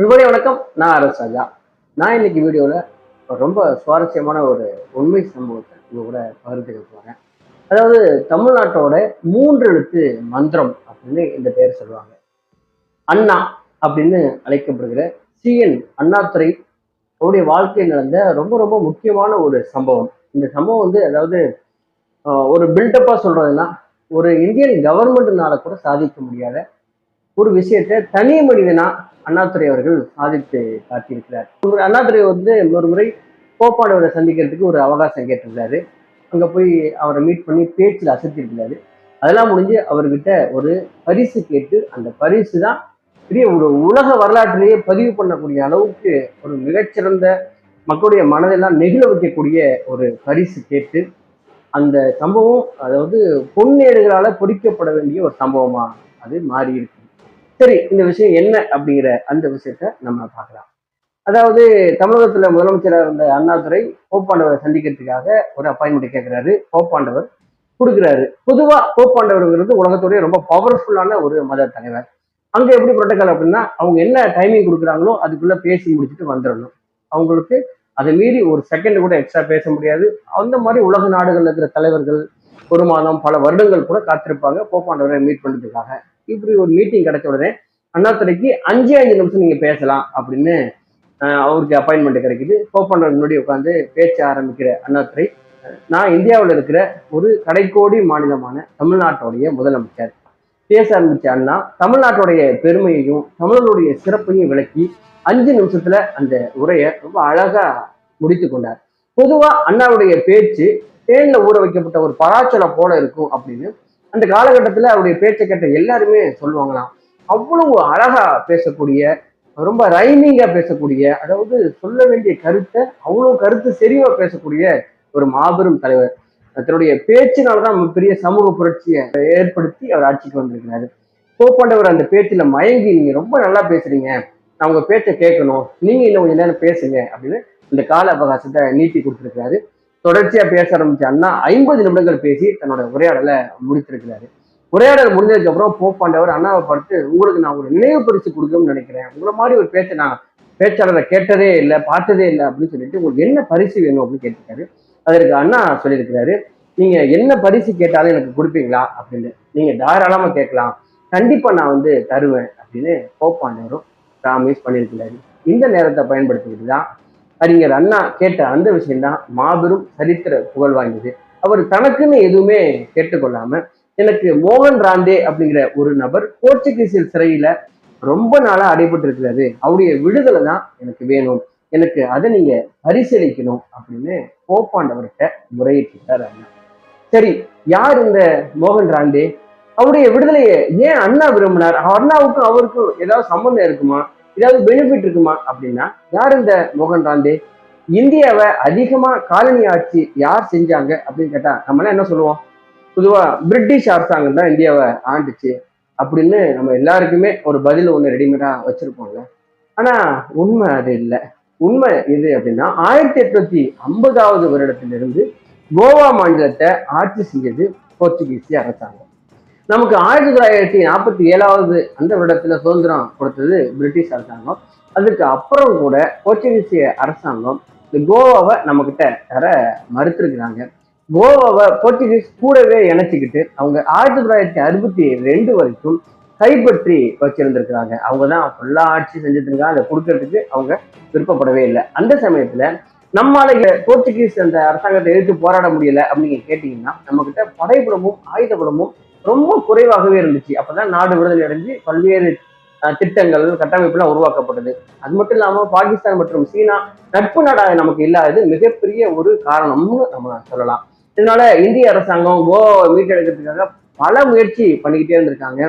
உங்களுடைய வணக்கம். நான் அரசு ராஜா. நான் இன்னைக்கு வீடியோவில் ரொம்ப சுவாரஸ்யமான ஒரு உண்மை சம்பவத்தை உங்க கூட பகிர்ந்துக்க போகிறேன் அதாவது தமிழ்நாட்டோட மூன்று எழுத்து மந்திரம் அப்படின்னு இந்த பேர் சொல்லுவாங்க. அண்ணா அப்படின்னு அழைக்கப்படுகிற சிஎன் அண்ணாதுரை அவருடைய வாழ்க்கையில் நடந்த ரொம்ப ரொம்ப முக்கியமான ஒரு சம்பவம். இந்த சம்பவம் வந்து அதாவது ஒரு பில்டப்பாக சொல்கிறதுனா ஒரு இந்தியன் கவர்மெண்ட்னால கூட சாதிக்க முடியாத ஒரு விஷயத்தை தனி மனிதனா அண்ணாதுரை அவர்கள் சாதித்து காட்டியிருக்கிறார். ஒரு அண்ணாதுரை வந்து ஒரு முறை போப்பாண்டவரை சந்திக்கிறதுக்கு ஒரு அவகாசம் கேட்டிருந்தாரு அங்க போய் அவரை மீட் பண்ணி பேச்சில் அசத்திருக்கிறாரு அதெல்லாம் முடிஞ்சு அவர்கிட்ட ஒரு பரிசு கேட்டு அந்த பரிசு தான் பெரிய ஒரு உலக வரலாற்றிலேயே பதிவு பண்ணக்கூடிய அளவுக்கு ஒரு மிகச்சிறந்த மக்களுடைய மனதெல்லாம் நெகிழ வைக்கக்கூடிய ஒரு பரிசு கேட்டு அந்த சம்பவம் அதாவது பொன்னேடுகளால் பொறிக்கப்பட வேண்டிய ஒரு சம்பவமா அது மாறி இருக்கு சரி இந்த விஷயம் என்ன அப்படிங்கிற அந்த விஷயத்த நம்ம பார்க்கலாம். அதாவது தமிழகத்துல முதலமைச்சராக இருந்த அண்ணாதுரை போப்பாண்டவரை சந்திக்கிறதுக்காக ஒரு அப்பாயின்மெண்ட் கேட்கிறாரு போப்பாண்டவர் கொடுக்குறாரு. பொதுவா போப்பாண்டவர்ங்கிறது உலகத்துடைய ரொம்ப பவர்ஃபுல்லான ஒரு மத தலைவர். அங்க எப்படி புரோட்டோக்கால் அப்படின்னா அவங்க என்ன டைமிங் கொடுக்குறாங்களோ அதுக்குள்ள பேசி முடிச்சுட்டு வந்துடணும். அவங்களுக்கு அதை மீறி ஒரு செகண்ட் கூட எக்ஸ்ட்ரா பேச முடியாது. அந்த மாதிரி உலக நாடுகள்ல இருக்கிற தலைவர்கள் ஒரு மாதம் பல வருடங்கள் கூட காத்திருப்பாங்க போப்பாண்டவரை மீட் பண்ணுறதுக்காக இப்படி ஒரு மீட்டிங் கிடைச்ச உடனே அண்ணாத்துறைக்கு அஞ்சே அஞ்சு நிமிஷம் நீங்க பேசலாம் அப்படின்னு ஆஹ், அவருக்கு அப்பாயின்மெண்ட் கிடைக்குது. போப்பாண்டவர் முன்னாடி உட்காந்து பேச்ச ஆரம்பிக்கிற அண்ணாத்துறை நான் இந்தியாவில் இருக்கிற ஒரு கடைக்கோடி மாநிலமான தமிழ்நாட்டுடைய முதலமைச்சர். பேச ஆரம்பிச்ச அண்ணா தமிழ்நாட்டுடைய பெருமையையும் தமிழர்களுடைய சிறப்பையும் விளக்கி அஞ்சு நிமிஷத்துல அந்த உரையை ரொம்ப அழகா முடித்து கொண்டார். பொதுவா அண்ணாவுடைய பேச்சு தேன்ல ஊற வைக்கப்பட்ட ஒரு பராச்சலம் போல இருக்கும் அப்படின்னு அந்த காலகட்டத்தில் அவருடைய பேச்சை கேட்ட எல்லாருமே சொல்லுவாங்களாம். அவ்வளவு அழகா பேசக்கூடிய ரொம்ப ரைமிங்கா பேசக்கூடிய அதாவது சொல்ல வேண்டிய கருத்தை அவ்வளவு கருத்து செறிவா பேசக்கூடிய ஒரு மாபெரும் தலைவர். தன்னுடைய பேச்சினால்தான் பெரிய சமூக புரட்சியை ஏற்படுத்தி அவர் ஆட்சிக்கு வந்திருக்கிறாரு. போப்பாண்டவர் அந்த பேச்சில் மயங்கி நீங்க ரொம்ப நல்லா பேசுறீங்க. நான் உங்க பேச்சை கேட்கணும். நீங்க இன்னும் கொஞ்சம் நேரம் பேசுங்க. அப்படின்னு இந்த கால அவகாசத்தை நீட்டி கொடுத்துருக்கிறாரு. தொடர்ச்சியா பேச ஆரம்பிச்ச அண்ணா ஐம்பது நிமிடங்கள் பேசி தன்னோட உரையாடலை முடித்திருக்கிறாரு. உரையாடல் முடிஞ்சதுக்கு அப்புறம் போப்பாண்டவர் அண்ணாவை பார்த்து உங்களுக்கு நான் ஒரு நினைவு பரிசு கொடுக்கணும்னு நினைக்கிறேன். உங்களை மாதிரி ஒரு பேச்ச நான் பேச்சாளரை கேட்டதே இல்லை பார்த்ததே இல்லை அப்படின்னு சொல்லிட்டு உங்களுக்கு என்ன பரிசு வேணும்? அப்படின்னு கேட்டிருக்காரு. அதற்கு அண்ணா சொல்லியிருக்கிறாரு நீங்க என்ன பரிசு கேட்டாலும் எனக்கு கொடுப்பீங்களா? அப்படின்னு. நீங்க தாராளமா கேட்கலாம். கண்டிப்பா நான் வந்து தருவேன் அப்படின்னு போப்பாண்டவரும் ப்ராமிஸ் பண்ணியிருக்கிறாரு. இந்த நேரத்தை பயன்படுத்திக்கிட்டு தான் அறிஞர் அண்ணா கேட்ட அந்த விஷயம்தான் மாபெரும் சரித்திர புகழ் வாய்ந்தது. அவர் தனக்குன்னு எதுவுமே கேட்டுக்கொள்ளாம எனக்கு மோகன் ராந்தே அப்படிங்கிற ஒரு நபர் போர்ச்சுகீசியல் சிறையில ரொம்ப நாளா அடைபட்டு இருக்கிறாரு அவருடைய விடுதலை தான் எனக்கு வேணும். எனக்கு அதை நீங்க பரிசீலிக்கணும் அப்படின்னு போப்பாண்டவர்கிட்ட முறையிட்டிருக்காரு அண்ணா. சரி யார் இந்த மோகன் ராந்தே? அவருடைய விடுதலையை ஏன் அண்ணா விரும்பினார்? அண்ணாவுக்கும் அவருக்கும் ஏதாவது சம்பந்தம் இருக்குமா? ஏதாவது பெனிஃபிட் இருக்குமா அப்படின்னா யார் இந்த மோகன் ராந்தே? இந்தியாவை அதிகமா காலனி ஆட்சி யார் செஞ்சாங்க அப்படின்னு கேட்டா நம்மளாம் என்ன சொல்லுவோம்? பொதுவா பிரிட்டிஷ் அரசாங்கம் தான் இந்தியாவை ஆண்டுச்சு அப்படின்னு நம்ம எல்லாருக்குமே ஒரு பதில் ஒன்று ரெடிமேடா வச்சிருப்போம்ல. ஆனா உண்மை அது இல்லை. உண்மை எது அப்படின்னா ஆயிரத்தி எட்நூத்தி ஐம்பதாவது வருடத்திலிருந்து கோவா மாநிலத்தை ஆட்சி செஞ்சது போர்ச்சுகீசிய அரசாங்கம். நமக்கு ஆயிரத்தி தொள்ளாயிரத்தி நாற்பத்தி ஏழாவது அந்த வருடத்துல சுதந்திரம் கொடுத்தது பிரிட்டிஷ் அரசாங்கம். அதுக்கு அப்புறம் கூட போர்ச்சுகீசிய அரசாங்கம் இந்த கோவாவை நம்ம கிட்ட தர மறுத்திருக்கிறாங்க. கோவாவை போர்ச்சுகீஸ் கூடவே இணைச்சிக்கிட்டு அவங்க ஆயிரத்தி தொள்ளாயிரத்தி அறுபத்தி ரெண்டு வரைக்கும் கைப்பற்றி வச்சிருந்திருக்கிறாங்க. அவங்க தான் ஃபுல்லா ஆட்சி செஞ்சுட்டு இருக்காங்க அதை கொடுக்கறதுக்கு அவங்க விருப்பப்படவே இல்லை. அந்த சமயத்துல நம்மளால போர்ச்சுகீஸ் அந்த அரசாங்கத்தை எதிர்த்து போராட முடியல அப்படின்னு கேட்டீங்கன்னா நம்ம கிட்ட படைப்புலமும் ஆயுதபலமும் ரொம்ப குறைவாகவே இருந்துச்சு. அப்பதான் நாடு விடுதலை அடைஞ்சு பல்வேறு திட்டங்கள் கட்டமைப்புலாம் உருவாக்கப்பட்டது. அது மட்டும் இல்லாமல் பாகிஸ்தான் மற்றும் சீனா நட்பு நாடாக நமக்கு இல்லாதது மிகப்பெரிய ஒரு காரணம்னு நம்ம சொல்லலாம். இதனால இந்திய அரசாங்கம் கோவாவை மீட்டெடுக்கிறதுக்காக பல முயற்சி பண்ணிக்கிட்டே இருந்திருக்காங்க.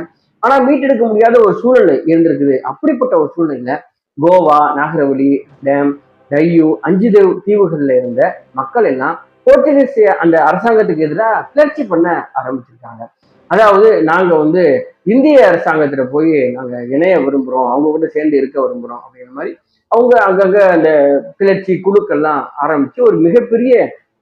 ஆனா மீட்டெடுக்க முடியாத ஒரு சூழ்நிலை இருந்திருக்குது. அப்படிப்பட்ட ஒரு சூழ்நிலையில கோவா நாகரவலி டேம் டையூ அஞ்சு தேவ் தீவுகள்ல இருந்த மக்கள் எல்லாம் போர்ச்சுகீஸ் அந்த அரசாங்கத்துக்கு எதிராக கிளர்ச்சி பண்ண ஆரம்பிச்சிருக்காங்க. அதாவது நாங்க வந்து இந்திய அரசாங்கத்துல போய் நாங்க இணைய விரும்புறோம். அவங்க கூட சேர்ந்து இருக்க விரும்புறோம் அப்படிங்கிற மாதிரி அவங்க அங்கங்க அந்த கிளர்ச்சி குழுக்கள்லாம் ஆரம்பிச்சு ஒரு மிகப்பெரிய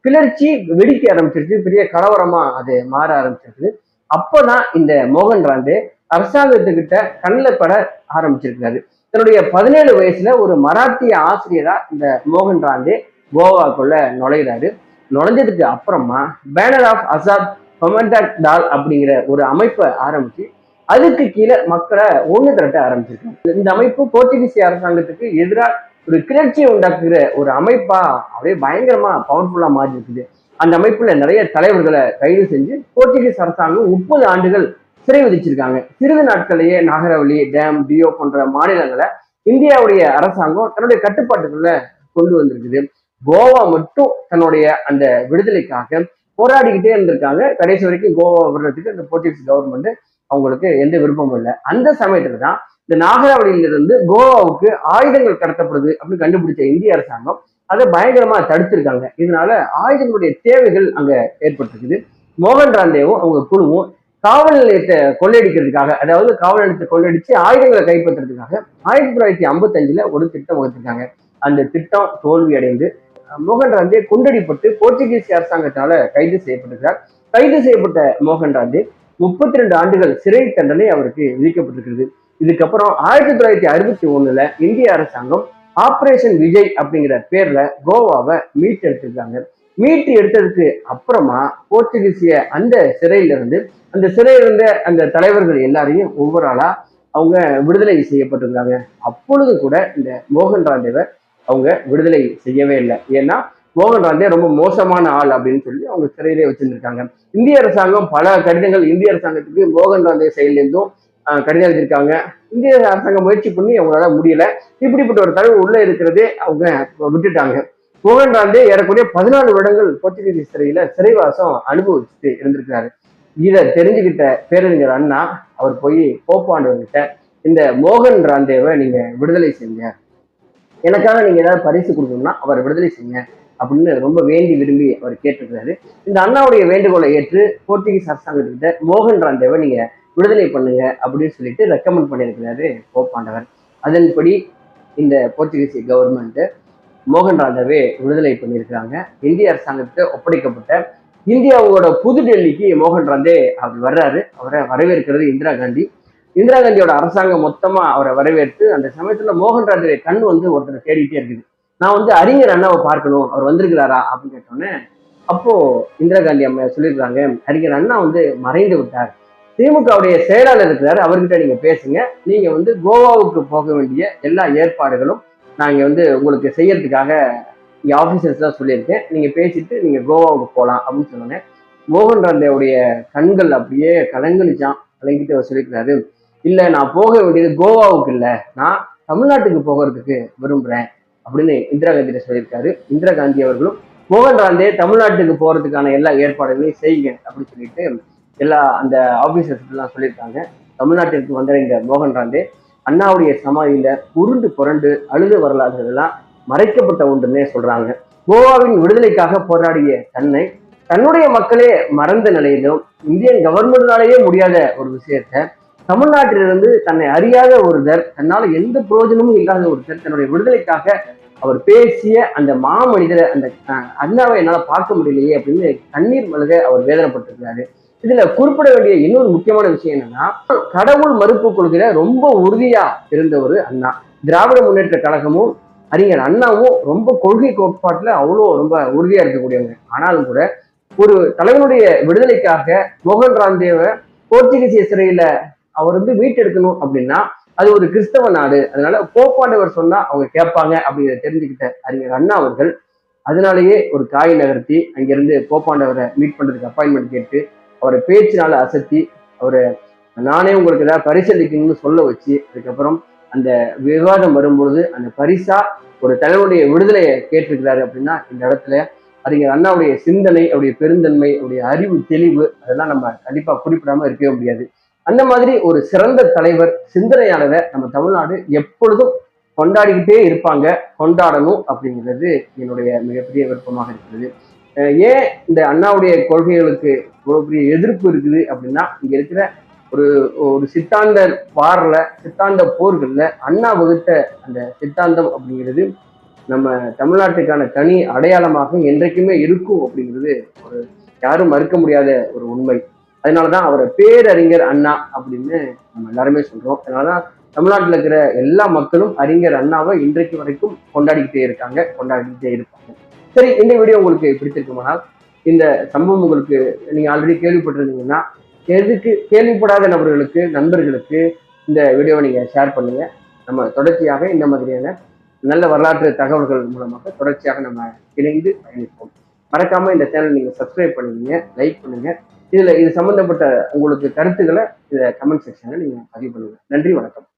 கிளர்ச்சி வெடிக்க ஆரம்பிச்சிருச்சு. பெரிய கலவரமா அது மாற ஆரம்பிச்சிருக்கு அப்பதான் இந்த மோகன் ராண்டு அரசாங்கத்துக்கிட்ட கண்ணில் பட ஆரம்பிச்சிருக்காரு. தன்னுடைய பதினேழு வயசுல ஒரு மராத்திய ஆசிரியரா இந்த மோகன் ராந்தே கோவாக்குள்ள நுழையிறாரு. நுழைஞ்சதுக்கு அப்புறமா பேனர் ஆஃப் அசாத் கொமண்டாக் டால் அப்படிங்கிற ஒரு அமைப்பை ஆரம்பிச்சு அதுக்கு கீழே மக்களை ஒண்ணு திரட்ட ஆரம்பிச்சிருக்காங்க. இந்த அமைப்பு போர்த்துகீசிய அரசாங்கத்துக்கு எதிராக ஒரு கிளர்ச்சியை உண்டாக்குகிற ஒரு அமைப்பா அப்படியே பயங்கரமா பவர்ஃபுல்லா மாறி இருக்குது அந்த அமைப்புல நிறைய தலைவர்களை கைது செஞ்சு போர்ச்சுகீஸ் அரசாங்கம் முப்பது ஆண்டுகள் சிறை விதிச்சிருக்காங்க. சிறிது நாட்களையே நாகரவழி டேம் டியோ போன்ற மாநிலங்களை இந்தியாவுடைய அரசாங்கம் தன்னுடைய கட்டுப்பாட்டுக்குள்ள கொண்டு வந்திருக்குது. கோவா மட்டும் தன்னுடைய அந்த விடுதலைக்காக போராடிக்கிட்டே இருந்திருக்காங்க. கடைசி வரைக்கும் கோவா விடுறதுக்கு அந்த போர்ச்சுகீஸ் கவர்மெண்ட் அவங்களுக்கு எந்த விருப்பமும் இல்லை. அந்த சமயத்துல தான் இந்த நாகராவளியிலிருந்து கோவாவுக்கு ஆயுதங்கள் கடத்தப்படுது அப்படின்னு கண்டுபிடிச்ச இந்திய அரசாங்கம் அதை பயங்கரமா தடுத்திருக்காங்க. இதனால ஆயுதங்களுடைய தேவைகள் அங்க ஏற்பட்டிருக்குது. மோகன் ராந்தேவும் அவங்க குழுவும் காவல் நிலையத்தை கொள்ளையடிக்கிறதுக்காக அதாவது காவல் நிலையத்தை கொள்ளையடிச்சு ஆயுதங்களை கைப்பற்றுறதுக்காக ஆயிரத்தி தொள்ளாயிரத்தி ஐம்பத்தஞ்சுல ஒரு திட்டம் வகுத்திருக்காங்க. அந்த திட்டம் தோல்வி அடைந்து மோகன் ராந்தே குண்டடிப்பட்டு போர்ச்சுகீஸ் அரசாங்கத்தால கைது செய்யப்பட்டிருக்கிறார். கைது செய்யப்பட்ட மோகன் ராந்தே முப்பத்தி ரெண்டு ஆண்டுகள் சிறை தண்டனை அவருக்கு விதிக்கப்பட்டிருக்கிறது. இதுக்கப்புறம் ஆயிரத்தி தொள்ளாயிரத்தி அறுபத்தி ஒண்ணுல இந்திய அரசாங்கம் ஆபரேஷன் விஜய் அப்படிங்கிற பேர்ல கோவாவை மீட்டெடுத்திருக்காங்க மீட்டு எடுத்ததுக்கு அப்புறமா போர்ச்சுகீசிய அந்த சிறையில இருந்து அந்த சிறையில் இருந்த அந்த தலைவர்கள் எல்லாரையும் ஒவ்வொரு ஆளா அவங்க விடுதலை செய்யப்பட்டிருந்தாங்க அப்பொழுது கூட இந்த மோகன் ராந்தேவை அவங்க விடுதலை செய்யவே இல்லை. ஏன்னா மோகன் ராந்தே ரொம்ப மோசமான ஆள் அப்படின்னு சொல்லி அவங்க சிறையிலே வச்சிருந்திருக்காங்க. இந்திய அரசாங்கம் பல கடிதங்கள் இந்திய அரசாங்கத்துக்கு மோகன் ராந்தே செயலிருந்தும் கடிதம் எழுதியிருக்காங்க. இந்திய அரசாங்கம் முயற்சி பண்ணி அவங்களால முடியல. இப்படிப்பட்ட ஒரு தலைவர் உள்ள இருக்கிறதே அவங்க விட்டுட்டாங்க. மோகன் ராந்தே ஏறக்குறைய பதினாலு வருடங்கள் போர்ச்சுகீஸ் சிறையில சிறைவாசம் அனுபவிச்சுட்டு இருந்திருக்கிறாரு. இதை தெரிஞ்சுக்கிட்ட பேரறிஞர் அண்ணா அவர் போய் போப்பாண்டவர்கிட்ட இந்த மோகன் ராந்தேவை நீங்க விடுதலை செய்யுங்க. எனக்காக நீங்க ஏதாவது பரிசு கொடுக்கணும்னா அவர் விடுதலை செய்யுங்க அப்படின்னு ரொம்ப வேண்டி விரும்பி அவர் கேட்டிருக்கிறாரு. இந்த அண்ணாவுடைய வேண்டுகோளை ஏற்று போர்ச்சுகீஸ் அரசாங்கத்துக்கிட்ட மோகன் ராந்தேவை நீங்க விடுதலை பண்ணுங்க அப்படின்னு சொல்லிட்டு ரெக்கமெண்ட் பண்ணியிருக்கிறாரு போப்பாண்டவர் அதன்படி இந்த போர்ச்சுகீஸ் கவர்மெண்ட் மோகன் ராந்தாவே விடுதலை பண்ணியிருக்கிறாங்க. இந்திய அரசாங்கத்தை ஒப்படைக்கப்பட்ட இந்தியாவோட புது டெல்லிக்கு மோகன் ராந்தே அவர் வர்றாரு. அவரை வரவேற்கிறது இந்திரா காந்தி. இந்திரா காந்தியோட அரசாங்கம் மொத்தமா அவரை வரவேற்று அந்த சமயத்துல மோகன் ராஜுடைய கண் வந்து ஒருத்தரை தேடிட்டே இருக்குது. நான் வந்து அறிஞர் அண்ணாவை பார்க்கணும் அவர் வந்திருக்கிறாரா அப்படின்னு கேட்டோன்னே அப்போ இந்திரா காந்தி அம்மா சொல்லியிருக்காங்க அறிஞர் அண்ணா வந்து மறைந்து விட்டார். திமுகவுடைய செயலாளர் இருக்கிறாரு அவர்கிட்ட நீங்க பேசுங்க. நீங்க வந்து கோவாவுக்கு போக வேண்டிய எல்லா ஏற்பாடுகளும் நான் வந்து உங்களுக்கு செய்யறதுக்காக இங்க ஆபீசர்ஸ் தான் சொல்லியிருக்கேன். நீங்க பேசிட்டு நீங்க கோவாவுக்கு போகலாம் அப்படின்னு சொன்னோன்னே மோகன் ராந்தேவுடைய கண்கள் அப்படியே கலங்கலிச்சான் கலங்கிட்டு அவர் சொல்லியிருக்கிறாரு. இல்ல நான் போக வேண்டியது கோவாவுக்கு இல்ல. நான் தமிழ்நாட்டுக்கு போகிறதுக்கு விரும்புறேன் அப்படின்னு இந்திரா காந்தியிட்ட சொல்லியிருக்காரு. இந்திரா காந்தி அவர்களும் மோகன் ராந்தே தமிழ்நாட்டுக்கு போறதுக்கான எல்லா ஏற்பாடுகளையும் செய்யுங்க அப்படின்னு சொல்லிட்டு எல்லா அந்த ஆபீசர்ஸ் எல்லாம் சொல்லியிருக்காங்க. தமிழ்நாட்டிற்கு வந்தடைந்த மோகன் ராந்தே அண்ணாவுடைய சமாதியில உருண்டு புரண்டு அழுது வரலாறு எல்லாம் மறைக்கப்பட்ட ஒன்றுன்னே சொல்றாங்க. கோவாவின் விடுதலைக்காக போராடிய தன்னை தன்னுடைய மக்களே மறந்த நிலையிலும் இந்தியன் கவர்மெண்ட்னாலேயே முடியாத ஒரு விஷயத்த தமிழ்நாட்டிலிருந்து தன்னை அறியாத ஒருத்தர் தன்னால எந்த பிரயோஜனமும் இல்லாத ஒருத்தர் தன்னுடைய விடுதலைக்காக அவர் பேசிய அந்த மாமனிதரை அந்த அண்ணாவை என்னால பார்க்க முடியலையே அப்படின்னு கண்ணீர் மலக அவர் வேதனைப்பட்டிருக்கிறாரு. இதுல குறிப்பிட வேண்டிய இன்னொரு முக்கியமான விஷயம் என்னன்னா கடவுள் மறுப்பு கொள்கிற ரொம்ப உறுதியா இருந்தவர் அண்ணா. திராவிட முன்னேற்ற கழகமும் அறிஞர் அண்ணாவும் ரொம்ப கொள்கை கோட்பாட்டுல அவ்வளோ ரொம்ப உறுதியா இருக்கக்கூடியவங்க. ஆனாலும் கூட ஒரு தலைவனுடைய விடுதலைக்காக மோகன் ராந்தேவை போர்ச்சுகீசிய சிறையில அவர் வந்து மீட்டெடுக்கணும் அப்படின்னா அது ஒரு கிறிஸ்தவ நாடு. அதனால போப்பாண்டவர் சொன்னா அவங்க கேட்பாங்க அப்படிங்கிறத தெரிஞ்சுக்கிட்ட அறிஞர் அண்ணா அவர்கள். அதனாலேயே ஒரு காய் நகர்த்தி அங்கிருந்து போப்பாண்டவரை மீட் பண்றதுக்கு அப்பாயின்மெண்ட் கேட்டு அவரை பேச்சினால அசத்தி அவரை நானே உங்களுக்கு ஏதாவது பரிசளிக்கணும்னு சொல்ல வச்சு அதுக்கப்புறம் அந்த விவாதம் வரும்பொழுது அந்த பரிசா ஒரு தலைவனுடைய விடுதலையை கேட்டிருக்கிறாரு அப்படின்னா இந்த இடத்துல அறிஞர் அண்ணாவுடைய சிந்தனை அவருடைய பெருந்தன்மை அவருடைய அறிவு தெளிவு அதெல்லாம் நம்ம கண்டிப்பா குறிப்பிடாம இருக்கவே முடியாது. அந்த மாதிரி ஒரு சிறந்த தலைவர் சிந்தனையாளரை நம்ம தமிழ்நாடு எப்பொழுதும் கொண்டாடிக்கிட்டே இருப்பாங்க. கொண்டாடணும் அப்படிங்கிறது என்னுடைய மிகப்பெரிய விருப்பமாக இருக்கிறது ஏன் இந்த அண்ணாவுடைய கொள்கைகளுக்கு பெரிய எதிர்ப்பு இருக்குது அப்படின்னா இங்க இருக்கிற ஒரு ஒரு சித்தாந்த வாரில் சித்தாந்த போர்களில் அண்ணா வகுத்த அந்த சித்தாந்தம் அப்படிங்கிறது நம்ம தமிழ்நாட்டுக்கான தனி அடையாளமாக என்றைக்குமே இருக்கும் அப்படிங்கிறது ஒரு யாரும் மறுக்க முடியாத ஒரு உண்மை. அதனாலதான் அவரை பேரறிஞர் அண்ணா அப்படின்னு நம்ம எல்லாருமே சொல்றோம். அதனாலதான் தமிழ்நாட்டில் இருக்கிற எல்லா மக்களும் அறிஞர் அண்ணாவை இன்றைக்கு வரைக்கும் கொண்டாடிக்கிட்டே இருக்காங்க கொண்டாடிக்கிட்டே இருப்பாங்க. சரி இந்த வீடியோ உங்களுக்கு பிடிச்சிருக்குமானால் இந்த சம்பவம் உங்களுக்கு நீங்க ஆல்ரெடி கேள்விப்பட்டிருந்தீங்கன்னா எதுக்கு கேள்விப்படாத நபர்களுக்கு நண்பர்களுக்கு இந்த வீடியோவை நீங்க ஷேர் பண்ணுங்க. நம்ம தொடர்ச்சியாக இந்த மாதிரியான நல்ல வரலாற்று தகவல்கள் மூலமாக தொடர்ச்சியாக நம்ம இணைந்து பயணிப்போம். மறக்காம இந்த சேனல் நீங்க சப்ஸ்கிரைப் பண்ணுவீங்க லைக் பண்ணுங்க. இதுல இது சம்பந்தப்பட்ட உங்களுக்கு கருத்துக்களை இதை கமெண்ட் செக்ஷன்ல நீங்க பதிவு பண்ணுங்க. நன்றி வணக்கம்.